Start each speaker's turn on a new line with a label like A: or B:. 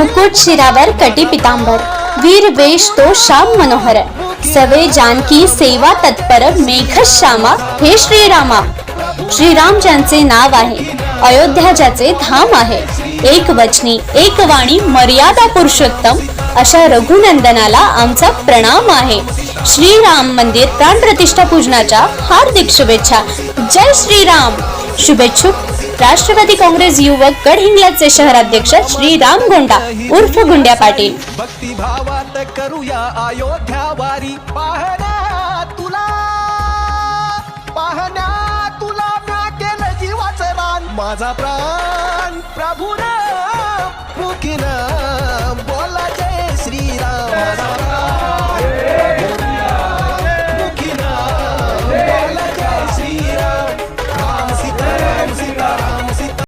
A: मुकुट शिरावर कटी पितांबर. वीर वेश तो श्याम मनोहर. सवे जानकी सेवा तत्पर मेघ श्यामा. हे श्रीरामा. श्रीराम ज्यांचे नाव आहे अयोध्या ज्याचे धाम आहे. एक वचनी एक वाणी मर्यादा पुरुषोत्तम. अशा रघुनंदनाला आमचा प्रणाम आहे. श्रीराम मंदिर प्राण प्रतिष्ठा पूजनाच्या हार्दिक शुभेच्छा. जय श्रीराम. शुभेच्छुक. राष्ट्रवादी काँग्रेस युवक गडहिंग्लजचे शहराध्यक्ष श्री राम गोंडा उर्फ गुंड्या पाटील.
B: भक्तिभावात करूया अयोध्या वारी पाहण्या तुला पाहण्या तुला म्या केलं जीवाचं रान माझा प्राण प्रभून मुखीन